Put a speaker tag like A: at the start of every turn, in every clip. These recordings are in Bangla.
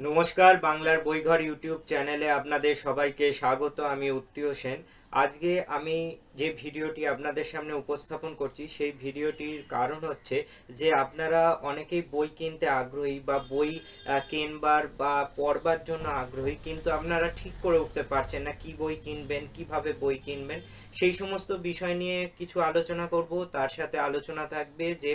A: নমস্কার, বাংলার বইঘর ইউটিউব চ্যানেলে আপনাদের সবাইকে স্বাগত, আমি উত্তীয় সেন। আজকে আমি যে ভিডিওটি আপনাদের সামনে উপস্থাপন করছি, সেই ভিডিওটির কারণ হচ্ছে যে আপনারা অনেকেই বই কিনতে আগ্রহী বা বই কিনবার বা পড়বার জন্য আগ্রহী, কিন্তু আপনারা ঠিক করে উঠতে পারছেন না কি বই কিনবেন, কীভাবে বই কিনবেন। সেই সমস্ত বিষয় নিয়ে কিছু আলোচনা করব। তার সাথে আলোচনা থাকবে যে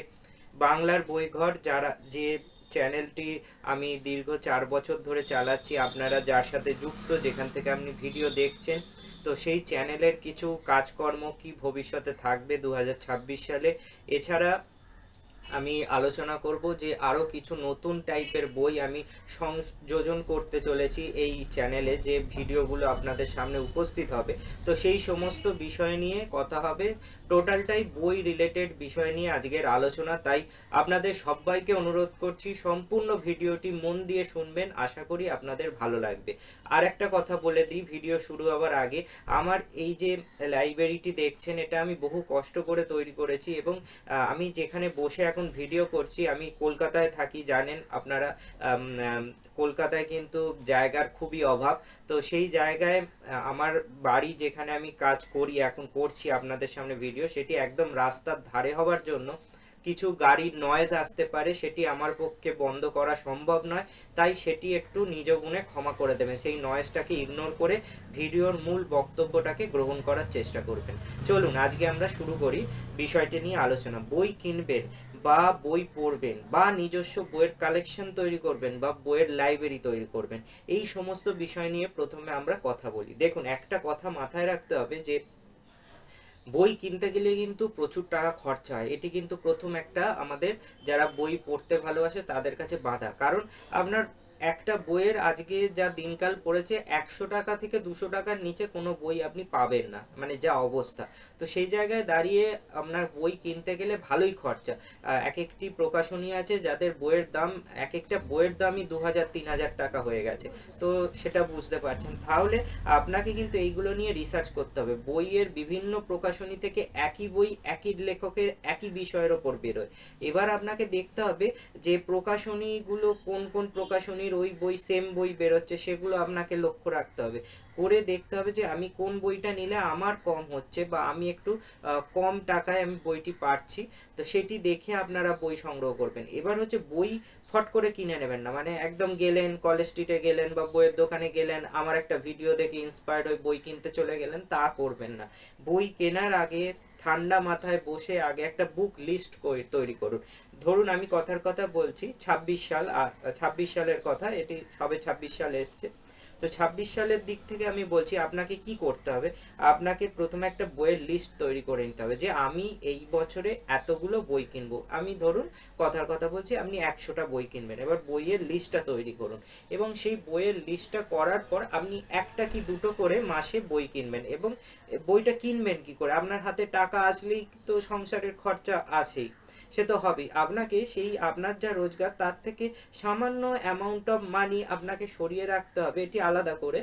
A: বাংলার বইঘর যারা, যে চ্যানেলটি আমি দীর্ঘ চার বছর ধরে চালাচ্ছি। আপনারা যার সাথে যুক্ত, যেখান থেকে আপনি ভিডিও দেখছেন, তো সেই চ্যানেলের কিছু কাজকর্ম কি ভবিষ্যতে থাকবে দু হাজার ছাব্বিশ সালে? এছাড়া আমি আলোচনা করব যে আরও কিছু নতুন টাইপের বই আমি সংযোজন করতে চলেছি এই চ্যানেলে যে ভিডিওগুলো আপনাদের সামনে উপস্থিত হবে। তো সেই সমস্ত বিষয় নিয়ে কথা হবে। টোটালটাই বই রিলেটেড বিষয় নিয়ে আজকের আলোচনা। তাই আপনাদের সবাইকে অনুরোধ করছি সম্পূর্ণ ভিডিওটি মন দিয়ে শুনবেন। আশা করি আপনাদের ভালো লাগবে। আর একটা কথা বলে দিই, ভিডিও শুরু হওয়ার আগে আমার এই যে লাইব্রেরিটি দেখছেন, এটা আমি বহু কষ্ট করে তৈরি করেছি এবং আমি যেখানে বসে এখন ভিডিও করছি, আমি কলকাতায় থাকি, জানেন আপনারা কলকাতায় কিন্তু জায়গার খুবই অভাব। তো সেই জায়গায় আমার বাড়ি যেখানে আমি কাজ করি, এখন করছি আপনাদের সামনে ভিডিও সেটি একদম রাস্তার ধারে হওয়ার জন্য কিছু গাড়ির নয়েজ আসতে পারে, সেটি আমার পক্ষে বন্ধ করা সম্ভব নয়। তাই সেটি একটু নিজ গুণে ক্ষমা করে দেবেন। সেই নয়েজটাকে ইগনোর করে ভিডিওর মূল বক্তব্যটাকে গ্রহণ করার চেষ্টা করবেন। চলুন, আজকে আমরা শুরু করি বিষয়টি নিয়ে আলোচনা। বই কিনবেন বা বই পড়বেন বা নিজস্ব বইয়ের কালেকশন তৈরি করবেন বা বইয়ের লাইব্রেরি তৈরি করবেন, এই সমস্ত বিষয় নিয়ে প্রথমে আমরা কথা বলি। দেখুন, একটা কথা মাথায় রাখতে হবে যে, বই কিনতে গেলে কিন্তু প্রচুর টাকা খরচা হয়। এটি কিন্তু প্রথম একটা আমাদের যারা বই পড়তে ভালোবাসে তাদের কাছে বাধা। কারণ আপনার একটা বইয়ের আজকে যা দিনকাল পড়েছে, একশো টাকা থেকে দুশো টাকার নিচে কোনো বই আপনি পাবেন না মানে যা অবস্থা। তো সেই জায়গায় দাঁড়িয়ে আপনার বই কিনতে গেলে ভালোই খরচা। এক একটি প্রকাশনী আছে যাদের বইয়ের দাম এক একটা বইয়ের দামই দু হাজার, তিন হাজার টাকা হয়ে গেছে। তো সেটা বুঝতে পারছেন। তাহলে আপনাকে কিন্তু এইগুলো নিয়ে রিসার্চ করতে হবে। বইয়ের বিভিন্ন প্রকাশনী থেকে একই বই, একই লেখকের, একই বিষয়ের ওপর বেরোয়। এবার আপনাকে দেখতে হবে যে প্রকাশনীগুলো কোন কোন প্রকাশনীর ওই বই সেম বই বেরোচ্ছে, সেগুলো আপনাকে লক্ষ্য রাখতে হবে। করে দেখতে হবে যে আমি কোন বইটা নিলে আমার কম হচ্ছে বা আমি একটু কম টাকায় আমি বইটি পাচ্ছি তো সেটি দেখে আপনারা বই সংগ্রহ করবেন। এবার হচ্ছে বই ফট করে কিনে নেবেন না। মানে একদম গেলেন কলেজ স্ট্রিটে গেলেন বা বইয়ের দোকানে গেলেন, আমার একটা ভিডিও দেখে ইন্সপায়ার্ড হয়ে বই কিনতে চলে গেলেন, তা করবেন না। বই কেনার আগে ঠান্ডা মাথায় বসে আগে একটা বুক লিস্ট তৈরি করুন। ধরুন আমি কথার কথা বলছি, ছাব্বিশ সাল ছাব্বিশ সালের কথা, এটি সবে ছাব্বিশ সাল এসছে। তো ছাব্বিশ সালের দিক থেকে আমি বলছি, আপনাকে কি করতে হবে? আপনাকে প্রথমে একটা বইয়ের লিস্ট তৈরি করে নিতে হবে যে, আমি এই বছরে এতগুলো বই কিনবো। আমি ধরুন কথার কথা বলছি, আপনি একশোটা বই কিনবেন। এবার বইয়ের লিস্টটা তৈরি করুন। এবং সেই বইয়ের লিস্টটা করার পর আপনি একটা কি দুটো করে মাসে বই কিনবেন এবং বইটা কিনবেন কি করে? আপনার হাতে টাকা আসলেই তো সংসারের খরচা আছেই। সে তো হবেই। আপনাকে সেই আপনার যা রোজগার, তার থেকে সামান্য অ্যামাউন্ট অফ মানি আপনাকে সরিয়ে রাখতে হবে, এটি আলাদা করে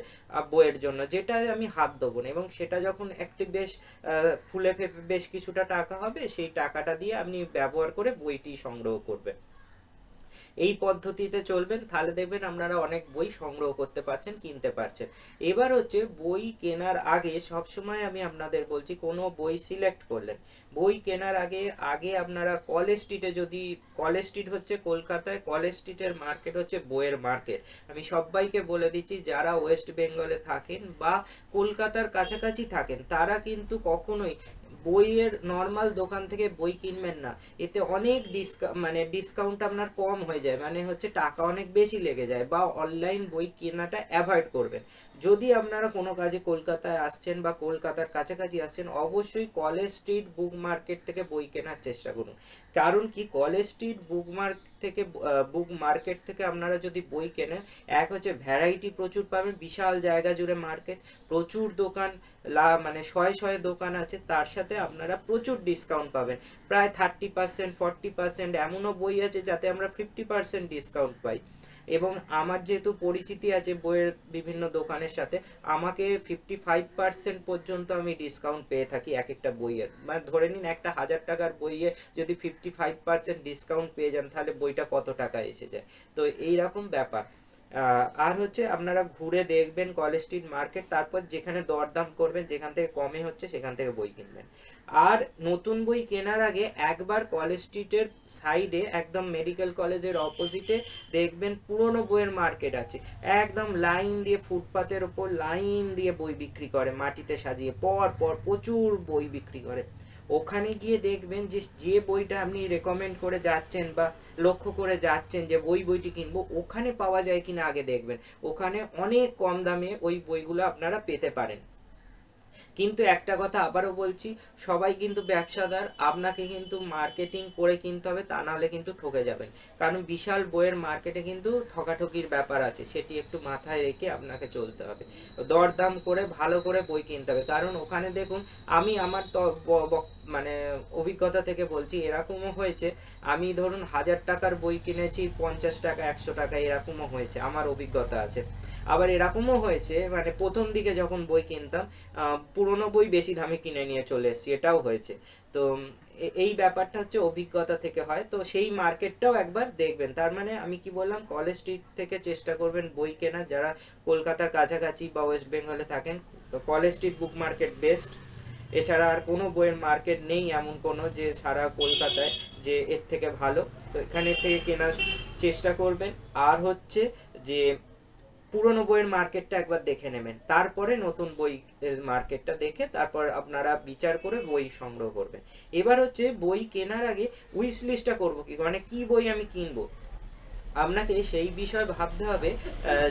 A: বইয়ের জন্য, যেটা আমি হাত দেবো না। এবং সেটা যখন একটি বেশ ফুলে ফেপে বেশ কিছুটা টাকা হবে, সেই টাকাটা দিয়ে আপনি ব্যবহার করে বইটি সংগ্রহ করবেন। এই পদ্ধতিতে চলবেন, তাহলে দেখবেন আপনারা অনেক বই সংগ্রহ করতে পারছেন, কিনতে পারছেন। এবার হচ্ছে বই কেনার আগে সবসময় আমি আপনাদের বলছি, কোনো বই সিলেক্ট করলেন। বই কেনার আগে আগে আপনারা কলেজ স্ট্রিটে যদি, কলেজ স্ট্রিট হচ্ছে কলকাতায়, কলেজ স্ট্রিটের মার্কেট হচ্ছে বইয়ের মার্কেট। আমি সবাইকে বলে দিচ্ছি, যারা ওয়েস্ট বেঙ্গলে থাকেন বা কলকাতার কাছাকাছি থাকেন, তারা কিন্তু কখনোই বইয়ের নর্মাল দোকান থেকে বই কিনবেন না। এতে অনেক ডিসকা মানে ডিসকাউন্ট আপনার কম হয়ে যায়। মানে হচ্ছে টাকা অনেক বেশি লেগে যায় বা অনলাইন বই কেনাটা অ্যাভয়েড করবেন। যদি আপনারা কোনো কাজে কলকাতায় আসছেন বা কলকাতার কাছাকাছি আসছেন, অবশ্যই কলেজ স্ট্রিট বুক মার্কেট থেকে বই কেনার চেষ্টা করুন। কারণ কি? কলেজ স্ট্রিট বুক মার্ক থেকে বুক মার্কেট থেকে আপনারা যদি বই কেনেন, এক হচ্ছে ভ্যারাইটি প্রচুর পাবেন, বিশাল জায়গা জুড়ে মার্কেট, প্রচুর দোকান, লা মানে শয়ে শয়ে দোকান আছে, তার সাথে আপনারা প্রচুর ডিসকাউন্ট পাবেন। প্রায় থার্টি পার্সেন্ট ফর্টি পার্সেন্ট এমনও বই আছে যাতে আমরা ফিফটি পার্সেন্ট ডিসকাউন্ট পাই। এবং আমার যেহেতু পরিচিতি আছে বইয়ের বিভিন্ন দোকানের সাথে, আমাকে ফিফটি ফাইভ পার্সেন্ট পর্যন্ত আমি ডিসকাউন্ট পেয়ে থাকি এক একটা বইয়ের মানে ধরে নিন একটা হাজার টাকার বইয়ে যদি ফিফটি ফাইভ পার্সেন্ট ডিসকাউন্ট পেয়ে যান, তাহলে বইটা কত টাকা এসে যায়? তো এইরকম ব্যাপার। আর হচ্ছে আপনারা ঘুরে দেখবেন কলেজ স্ট্রিট মার্কেট তারপর যেখানে দরদাম করবেন, যেখান থেকে কমে হচ্ছে, সেখান থেকে বই কিনবেন। আর নতুন বই কেনার আগে একবার কলেজ স্ট্রিটের সাইডে একদম মেডিকেল কলেজের অপোজিটে দেখবেন পুরনো বইয়ের মার্কেট আছে। একদম লাইন দিয়ে ফুটপাতের ওপর লাইন দিয়ে বই বিক্রি করে, মাটিতে সাজিয়ে, পর পর প্রচুর বই বিক্রি করে। ওখানে গিয়ে দেখবেন যে যে বইটা আপনি রেকমেন্ড করে যাচ্ছেন বা লক্ষ্য করে যাচ্ছেন যে বই বইটি কিনবো, ওখানে পাওয়া যায় কিনা আগে দেখবেন। ওখানে অনেক কম দামে ওই বইগুলো আপনারা পেতে পারেন। কিন্তু একটা কথা আবারও বলছি, সবাই কিন্তু ব্যবসাদার, আপনাকে কিন্তু মার্কেটিং করে কিনতে হবে, তা নাহলে কিন্তু ঠকে যাবেন। কারণ বিশাল বইয়ের মার্কেটে কিন্তু ঠকাঠকির ব্যাপার আছে, সেটি একটু মাথায় রেখে আপনাকে চলতে হবে। দরদাম করে, ভালো করে বই কিনতে হবে। কারণ ওখানে দেখুন, আমি আমার মানে অভিজ্ঞতা থেকে বলছি, এরকমও হয়েছে, আমি ধরুন হাজার টাকার বই কিনেছি, পঞ্চাশ টাকা, একশো টাকা, এরকমও হয়েছে, আমার অভিজ্ঞতা আছে। আবার এরকমও হয়েছে মানে প্রথম দিকে যখন বই কিনতাম পুরনো বই বেশি দামে কিনে নিয়ে চলে এসেছি, এটাও হয়েছে। তো এই ব্যাপারটা হচ্ছে অভিজ্ঞতা থেকে হয়, তো সেই মার্কেটটাও একবার দেখবেন। তার মানে আমি কি বললাম, কলেজ স্ট্রিট থেকে চেষ্টা করবেন বই কেনার, যারা কলকাতার কাছাকাছি বা ওয়েস্ট বেঙ্গলে থাকেন college street book market best. এছাড়া আর কোনো বইয়ের মার্কেট নেই এমন কোনো যে সারা কলকাতায় যে এর থেকে ভালো। তো এখানে থেকে কেনার চেষ্টা করবেন। আর হচ্ছে যে পুরনো বইয়ের মার্কেটটা একবার দেখে নেবেন। তারপরে নতুন বই মার্কেটটা দেখে তারপর আপনারা বিচার করে বই সংগ্রহ করবেন। এবার হচ্ছে বই কেনার আগে উইশ লিস্টটা করব কি মানে কি বই আমি কিনবো? আপনাকে সেই বিষয়ে ভাবতে হবে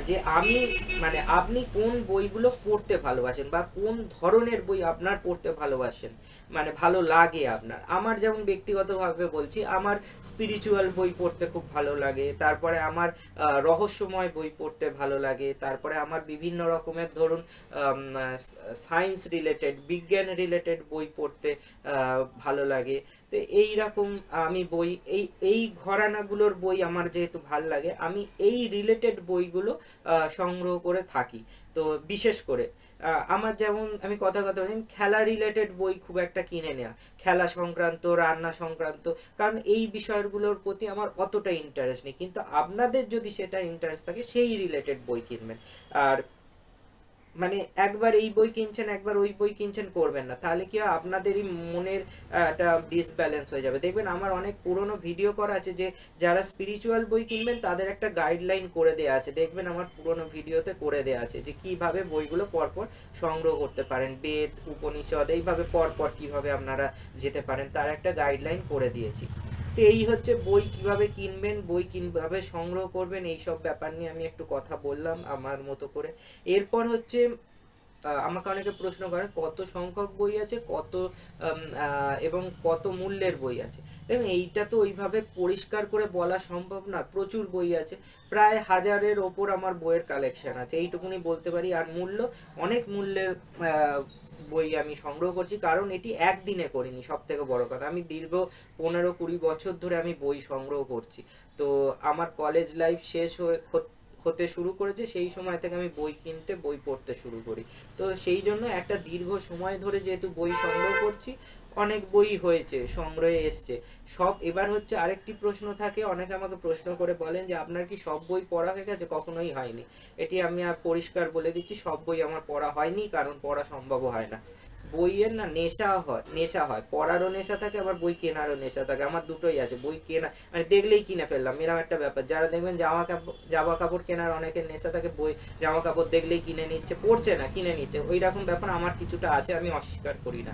A: যে আমি মানে আপনি কোন বইগুলো পড়তে ভালোবাসেন বা কোন ধরনের বই আপনার পড়তে ভালোবাসেন? মানে ভালো লাগে আপনার? আমার যেমন ব্যক্তিগতভাবে বলছি, আমার স্পিরিচুয়াল বই পড়তে খুব ভালো লাগে, তারপরে আমার রহস্যময় বই পড়তে ভালো লাগে, তারপরে আমার বিভিন্ন রকমের ধরুন সায়েন্স রিলেটেড বিজ্ঞান রিলেটেড বই পড়তে ভালো লাগে। তো এই রকম আমি বই, এই এই ঘরানাগুলোর বই আমার যেহেতু ভালো লাগে, আমি এই রিলেটেড বইগুলো সংগ্রহ করে থাকি। তো বিশেষ করে আমার যেমন, আমি কথা কথা বলছি খেলা রিলেটেড বই খুব একটা কিনে নেওয়া খেলা সংক্রান্ত, রান্না সংক্রান্ত, কারণ এই বিষয়গুলোর প্রতি আমার অতটা ইন্টারেস্ট নেই। কিন্তু আপনাদের যদি সেটা ইন্টারেস্ট থাকে, সেই রিলেটেড বই কিনবেন। আর মানে একবার এই বই কিনছেন, একবার ওই বই কিনছেন করবেন না। তাহলে কি হয়, আপনাদেরই মনের একটা ডিসব্যালেন্স হয়ে যাবে। দেখবেন আমার অনেক পুরনো ভিডিও করা আছে যে, যারা স্পিরিচুয়াল বই কিনবেন, তাদের একটা গাইডলাইন করে দেওয়া আছে। দেখবেন আমার পুরনো ভিডিওতে করে দেওয়া আছে যে, কীভাবে বইগুলো পরপর সংগ্রহ করতে পারেন। বেদ, উপনিষদ, এইভাবে পরপর কীভাবে আপনারা যেতে পারেন, তার একটা গাইডলাইন করে দিয়েছি। তো এই হচ্ছে বই কীভাবে কিনবেন, বই কীভাবে সংগ্রহ করবেন এই সব ব্যাপার নিয়ে আমি একটু কথা বললাম আমার মতো করে। এরপর হচ্ছে আমাকে অনেকে প্রশ্ন করে, কত সংখ্যক বই আছে, কত এবং কত মূল্যের বই আছে? দেখুন, এইটা তো ওইভাবে পরিষ্কার করে বলা সম্ভব না, প্রচুর বই আছে, প্রায় হাজারের ওপর আমার বইয়ের কালেকশন আছে, এইটুকুনি বলতে পারি, আর মূল্য, অনেক মূল্যের বই আমি সংগ্রহ করছি, কারণ এটি একদিনে করিনি সব থেকে বড় কথা, আমি দীর্ঘ পনেরো কুড়ি বছর ধরে আমি বই সংগ্রহ করছি, তো আমার কলেজ লাইফ শেষ হয়ে হত- শুরু করেছে, সেই সময় থেকে আমি বই কিনতে, বই পড়তে শুরু করি। তো সেই জন্য একটা দীর্ঘ সময় ধরে যেহেতু বই সংগ্রহ করছি, অনেক বই হয়েছে, সংগ্রহে এসছে। সব, এবার হচ্ছে আরেকটি প্রশ্ন থাকে, অনেকে আমাকে প্রশ্ন করে বলেন যে, আপনার কি সব বই পড়া হয়ে গেছে? কখনোই হয়নি। এটি আমি আর পরিষ্কার বলে দিচ্ছি, সব বই আমার পড়া হয়নি, কারণ পড়া সম্ভব হয় না। বইয়ের না নেশা হয় নেশা হয়। পড়ারও নেশা থাকে, আবার বই কেনারও নেশা থাকে। আমার দুটোই আছে, বই কেনা মানে দেখলেই কিনে ফেললাম এরকম একটা ব্যাপার। যারা দেখবেন জামা কাপড় জামা কাপড় কেনার অনেকের নেশা থাকে, বই, জামা কাপড় দেখলেই কিনে নিচ্ছে, পড়ছে না, কিনে নিচ্ছে। ওই রকম ব্যাপার আমার কিছুটা আছে, আমি অস্বীকার করি না।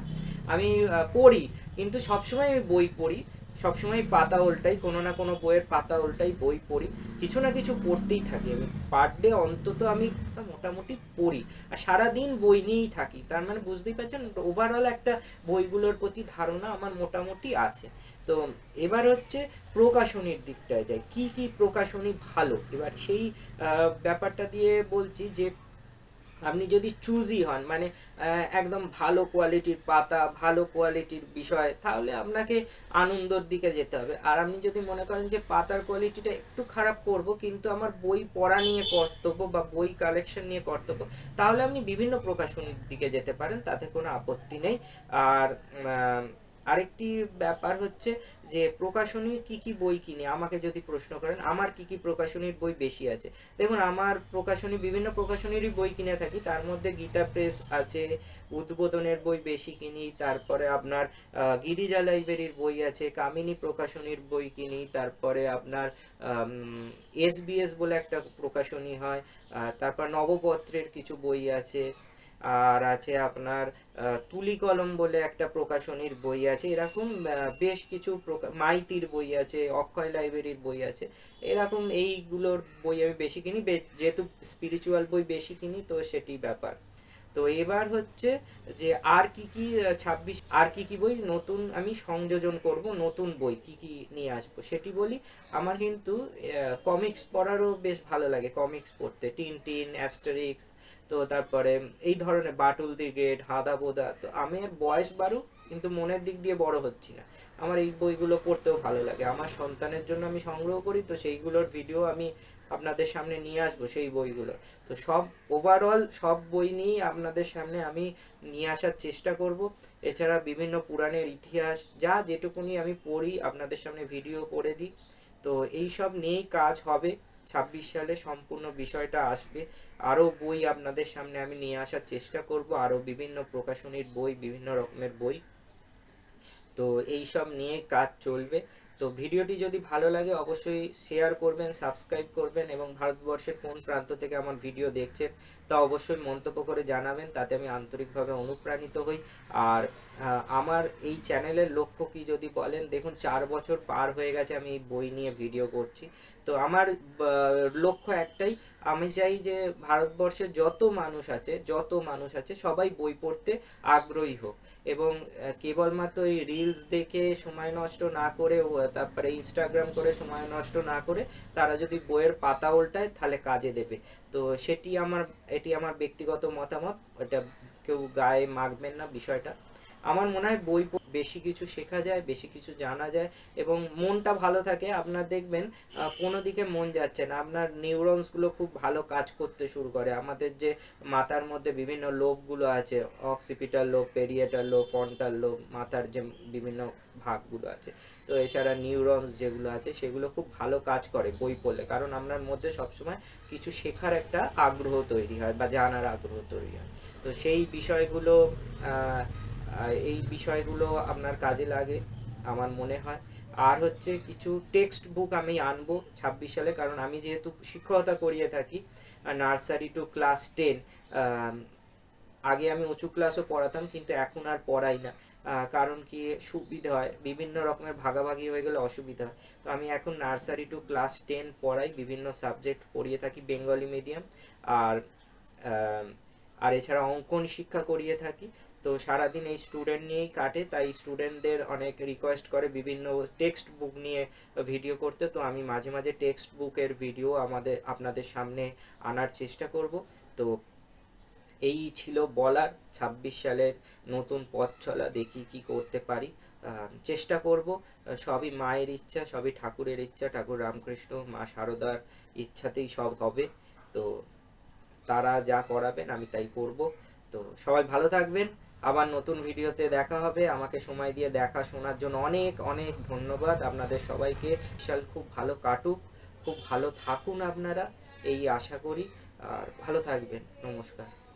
A: আমি পড়ি, কিন্তু সবসময় আমি বই পড়ি। সবসময় পাতা উল্টাই, কোনো না কোনো বইয়ের পাতা উল্টাই বই পড়ি। কিছু না কিছু পড়তেই থাকি আমি। পার ডে অন্তত আমি মোটামুটি পড়ি। আর সারাদিন বই নিয়েই থাকি। তার মানে বুঝতেই পারছেন ওভারঅল একটা বইগুলোর প্রতি ধারণা আমার মোটামুটি আছে। তো এবার হচ্ছে প্রকাশনীর দিকটায় যাই। কি কি প্রকাশনী ভালো? এবার সেই ব্যাপারটা দিয়ে বলছি যে আপনি যদি চুজি হন মানে একদম ভালো কোয়ালিটির পাতা, ভালো কোয়ালিটির বিষয়, তাহলে আপনাকে আনন্দর দিকে যেতে হবে। আর আপনি যদি মনে করেন যে পাতার কোয়ালিটিটা একটু খারাপ করব, কিন্তু আমার বই পড়া নিয়ে কর্তব্য বা বই কালেকশন নিয়ে কর্তব্য, তাহলে আপনি বিভিন্ন প্রকাশনীর দিকে যেতে পারেন, তাতে কোনো আপত্তি নেই। আর আরেকটি ব্যাপার হচ্ছে যে প্রকাশনীর কি কি বই কিনি, আমাকে যদি প্রশ্ন করেন, আমার কি কি প্রকাশনীর বই বেশি আছে? দেখুন, আমার প্রকাশনী, বিভিন্ন প্রকাশনীরই বই কিনে থাকি। তার মধ্যে গীতা প্রেস আছে, উদ্বোধনের বই বেশি কিনি, তারপরে আপনার গিরিজা লাইব্রেরির বই আছে, কামিনী প্রকাশনীর বই কিনি, তারপরে আপনার এসবিএস বলে একটা প্রকাশনী হয় তারপর নবপত্রের কিছু বই আছে। আর আছে আপনার তুলি কলম বলে একটা প্রকাশনীর বই আছে। এরকম বেশ কিছু মাইতির বই আছে, অক্ষয় লাইব্রেরির বই আছে। এরকম এইগুলোর বই আমি বেশি কিনি যেহেতু স্পিরিচুয়াল বই বেশি কিনি, তো সেটি ব্যাপার। তো এবার হচ্ছে যে আর কি কি ছাব্বিশ, আর কি কি বই নতুন আমি সংযোজন করব, নতুন বই কি কি নিয়ে আসব সেটি বলি। আমার কিন্তু কমিক্স পড়ারও বেশ ভালো লাগে, কমিক্স পড়তে। টিন টিন অ্যাস্টারিক্স তো তারপরে এই ধরনের বাটুল গ্রেট হাদা বোদা, তো আমি বয়স বাড়ুক, কিন্তু মনের দিক দিয়ে বড় হচ্ছি না। আমার এই বইগুলো পড়তেও ভালো লাগে। আমার সন্তানের জন্য আমি সংগ্রহ করি, তো সেইগুলোর ভিডিও আমি আপনাদের সামনে নিয়ে আসব, সেই বইগুলো তো সব ওভারঅল সব বই নিয়েই আপনাদের সামনে আমি নিয়ে আসার চেষ্টা করব। এছাড়া বিভিন্ন পুরাণের ইতিহাস, যা যেটুকুনি আমি পড়ি, আপনাদের সামনে ভিডিও করে দিই। তো এই সব নিয়েই কাজ হবে। ছাব্বিশ সালে সম্পূর্ণ বিষয়টা আসবে। আরও বই আপনাদের সামনে আমি নিয়ে আসার চেষ্টা করব। আরও বিভিন্ন প্রকাশনীর বই, বিভিন্ন রকমের বই। তো এই সব নিয়ে কাজ চলবে। তো ভিডিওটি যদি ভালো লাগে অবশ্যই শেয়ার করবেন সাবস্ক্রাইব করবেন এবং ভারতবর্ষের কোন প্রান্ত থেকে আমার ভিডিও দেখছেন তা অবশ্যই মন্তব্য করে জানাবেন, তাতে আমি আন্তরিকভাবে অনুপ্রাণিত হই। আর আমার এই চ্যানেলের লক্ষ্য কি যদি বলেন, দেখুন চার বছর পার হয়ে গেছে আমি এই বই নিয়ে ভিডিও করছি। তো আমার লক্ষ্য একটাই, আমি চাই যে ভারতবর্ষে যত মানুষ আছে, যত মানুষ আছে, সবাই বই পড়তে আগ্রহী হোক। এবং কেবলমাত্র এই রিলস দেখে সময় নষ্ট না করে তারপরে ইনস্টাগ্রাম করে সময় নষ্ট না করে, তারা যদি বইয়ের পাতা উল্টায়, তাহলে কাজে দেবে। তো সেটি আমার, এটি আমার ব্যক্তিগত মতামত। ওটা কেউ গায়ে মাখবেন না বিষয়টা। আমার মনে হয় বই বেশি কিছু শেখা যায়, বেশি কিছু জানা যায় এবং মনটা ভালো থাকে। আপনার দেখবেন কোনো দিকে মন যাচ্ছে না। আপনার নিউরনসগুলো খুব ভালো কাজ করতে শুরু করে। আমাদের যে মাথার মধ্যে বিভিন্ন লোভগুলো আছে অক্সিপিটাল লোব পেরিয়েটাল লোভ ফন্টাল লোভ মাথার যে বিভিন্ন ভাগগুলো আছে, তো এছাড়া নিউরনস যেগুলো আছে, সেগুলো খুব ভালো কাজ করে বই পড়লে। কারণ আপনার মধ্যে সবসময় কিছু শেখার একটা আগ্রহ তৈরি হয় বা জানার আগ্রহ তৈরি হয়। তো সেই বিষয়গুলো এই বিষয়গুলো আপনার কাজে লাগে, আমার মনে হয়। আর হচ্ছে কিছু টেক্সট বুক আমি আনব ছাব্বিশ সালে, কারণ আমি যেহেতু শিক্ষকতা করিয়ে থাকি নার্সারি টু ক্লাস টেন আগে আমি উঁচু ক্লাসও পড়াতাম, কিন্তু এখন আর পড়াই না। কারণ কি সুবিধা হয়, বিভিন্ন রকমের ভাগাভাগি হয়ে গেলে অসুবিধা হয়। তো আমি এখন নার্সারি টু ক্লাস টেন পড়াই, বিভিন্ন সাবজেক্ট পড়িয়ে থাকি বেঙ্গলি মিডিয়াম আর আর এছাড়া অঙ্কন শিক্ষা করিয়ে থাকি। তো সারাদিন এই স্টুডেন্ট নিয়েই কাটে, তাই স্টুডেন্টদের অনেক রিকোয়েস্ট করে বিভিন্ন টেক্সট বুক নিয়ে ভিডিও করতে। তো আমি মাঝে মাঝে টেক্সট বুকের ভিডিও আমাদের, আপনাদের সামনে আনার চেষ্টা করব। তো এই ছিল বলার, ছাব্বিশ সালের নতুন পথ চলা, দেখি কি করতে পারি। চেষ্টা করব, সবই মায়ের ইচ্ছা, সবই ঠাকুরের ইচ্ছা, ঠাকুর রামকৃষ্ণ, মা শারদার ইচ্ছাতেই সব হবে। তো তারা যা করাবেন, আমি তাই করব। তো সবাই ভালো থাকবেন। আবার নতুন ভিডিওতে দেখা হবে। আমাকে সময় দিয়ে দেখা শোনার জন্য অনেক অনেক ধন্যবাদ। আপনাদের সবাইকে শাল খুব ভালো কাটুক, খুব ভালো থাকুন আপনারা। এই আশা করি। আর ভালো থাকবেন। নমস্কার।